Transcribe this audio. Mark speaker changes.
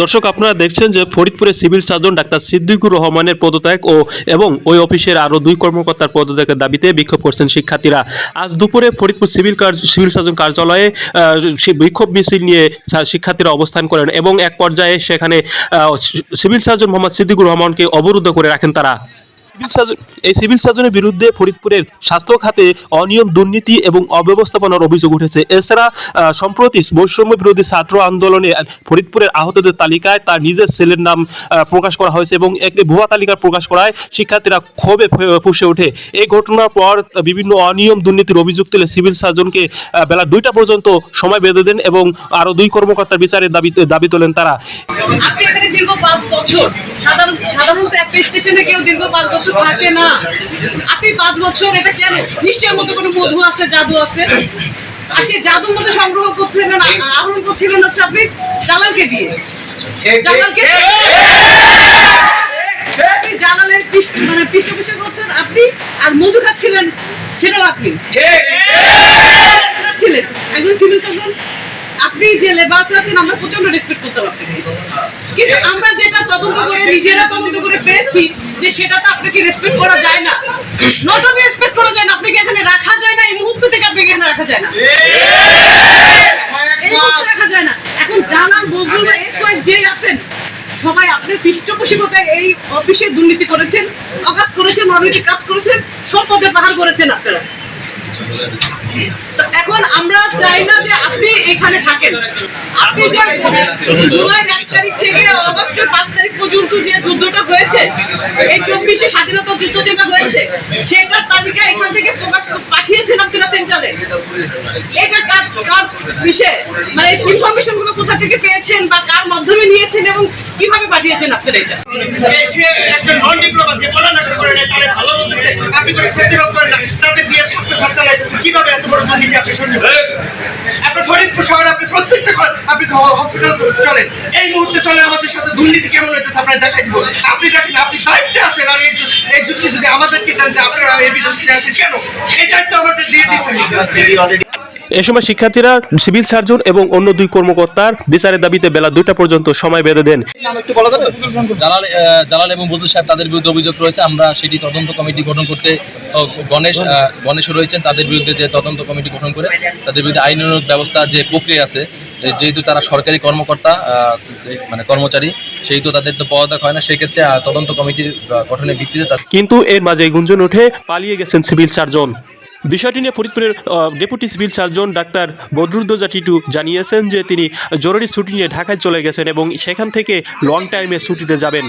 Speaker 1: দর্শক, আপনারা দেখছেন যে ফরিদপুরে সিভিল সার্জন ডাক্তার সিদ্দিকুর রহমানের পদত্যাগ ও এবং ওই অফিসের আরও দুই কর্মকর্তার পদত্যাগের দাবিতে বিক্ষোভ করছেন শিক্ষার্থীরা। আজ দুপুরে ফরিদপুর সিভিল সিভিল সার্জন কার্যালয়ে বিক্ষোভ মিছিল নিয়ে শিক্ষার্থীরা অবস্থান করেন এবং এক পর্যায়ে সেখানে সিভিল সার্জন মোহাম্মদ সিদ্দিকুর রহমানকে অবরুদ্ধ করে রাখেন তারা। সিভিল সার্জন এই সিভিল সার্জনের বিরুদ্ধে ফরিদপুরের স্বাস্থ্য খাতে অনিয়ম, দুর্নীতি এবং অব্যবস্থাপনার অভিযোগ উঠেছে। এছাড়া সম্প্রতি বৈষম্য বিরোধী ছাত্র আন্দোলনে ফরিদপুরের আহতদের তালিকায় তার নিজের ছেলের নাম প্রকাশ করা হয়েছে এবং একটি ভুয়া তালিকা প্রকাশ করায় শিক্ষার্থীরা ক্ষোভে ফুঁসে ওঠে। এই ঘটনার পর বিভিন্ন অনিয়ম, দুর্নীতির অভিযোগ তুলে সিভিল সার্জনকে বেলা দুইটা পর্যন্ত সময় বেঁধে দেন এবং আরও দুই কর্মকর্তার বিচারের দাবি দাবি তোলেন তারা।
Speaker 2: দীর্ঘ পাঁচ বছর সাধারণত একটা স্টেশনে কেউ দীর্ঘ পাঁচ বছর থাকে না। আপনি পাঁচ বছর এটা কেন? নিশ্চয়ের মধ্যে কোনো মধু আছে জাদু আছে। আর সেই জাদুর মধ্যে সংগ্রহ করছিলেন আহরণ করছিলেন হচ্ছে আপনি জালালকে দিয়ে। জালালকে জালালের মানে পৃষ্ঠপোষক করছেন আপনি আর মধু খাচ্ছিলেন সেটাও আপনি। ছিলেন একজন সিভিল সার্জন আপনি যে লেবাসে আছেন, আমরা প্রচণ্ড রেসপেক্ট করতাম আপনাকে কিন্তু আমরা যেটা তদন্ত করে, নিজেরা তদন্ত করে পেয়েছি যে সেটা তো আপনাকে রেসপেক্ট করা যায় না। নট অনলি রেসপেক্ট করা যায় না, আপনাকে এখানে রাখা যায় না, এই মুহূর্ত থেকে আপনাকে এখানে রাখা যায় না। রাখা যায় না। এখন জানান বজরুল এস ওয়াই যে আছেন, সবাই আপনার পৃষ্ঠপোষকতায় এই অফিসে দুর্নীতি করেছেন অকাজ করেছেন, অনৈতিক কাজ করেছেন পথে পাহাড় করেছেন আপনারা। তো এখন আমরা চাই না যে আপনি এখানে থাকেন। আপনি যে জুলাইয়ের এক তারিখ থেকে অগস্টের পাঁচ তারিখ পর্যন্ত যে যুদ্ধটা হয়েছে এই চব্বিশে স্বাধীনতা যুদ্ধ যেটা হয়েছে সেটার তালিকা এখান থেকে প্রকাশ পাঠিয়েছেন আপনারা সেন্টারে এটা কার কার বিষয়ে? মানে ইনফরমেশনগুলো কোথা থেকে পেয়েছেন বা কার মাধ্যমে নিয়েছেন এবং কীভাবে পাঠিয়েছেন আপনারা এটা?
Speaker 3: একজন নন ডিপ্লোমা যে পড়ালেখা করে নাই তারে ভালো বলতেছে। আপনি করে প্রতিরোধ দুর্নীতি আপনি সহ্য আপনার ফরিদপুর শহরে আপনি প্রত্যেকটা আপনি হসপিটাল চলেন। এই মুহূর্তে চলে আমাদের সাথে দুর্নীতি কেমন হইতেছে আপনার দেখাই দিব। আপনি দেখেন, আপনি দায়িত্বে আছেন আর এই যুক্তি যদি আমাদেরকে দেন যে আপনারা এভিডেন্স নিয়ে আসেন, কেন? এই দায়িত্ব আমাদের দিয়ে দিচ্ছেন
Speaker 1: এ সময় শিক্ষার্থীরা সিভিল সার্জন এবং অন্য দুই কর্মকর্তার বিচারের দাবিতে বেলা দুইটা পর্যন্ত সময় বেঁধে দেন।
Speaker 4: জালাল জালাল এবং বদরুল সাহেব তাদের বিরুদ্ধে অভিযোগ রয়েছে। আমরা সেটি তদন্ত কমিটি গঠন করতে গণেশ আহ, গণেশ রয়েছেন তাদের বিরুদ্ধে যে তদন্ত কমিটি গঠন করে তাদের বিরুদ্ধে আইনানুগ ব্যবস্থা যে প্রক্রিয়া আছে যেহেতু তারা সরকারি কর্মকর্তা আহ, মানে কর্মচারী সেহেতু তাদের তো পদত্যাগ হয় না সেক্ষেত্রে তদন্ত কমিটির গঠনের ভিত্তিতে
Speaker 1: কিন্তু এর মাঝে গুঞ্জন উঠে পালিয়ে গেছেন সিভিল সার্জন। বিষয়টি নিয়ে ফরিদপুরের deputy civil surgeon doctor Badruddoza Titu জানিয়েছেন যে তিনি জরুরি ছুটি নিয়ে ঢাকায় চলে গেছেন এবং সেখান থেকে লং টাইমে ছুটিতে যাবেন।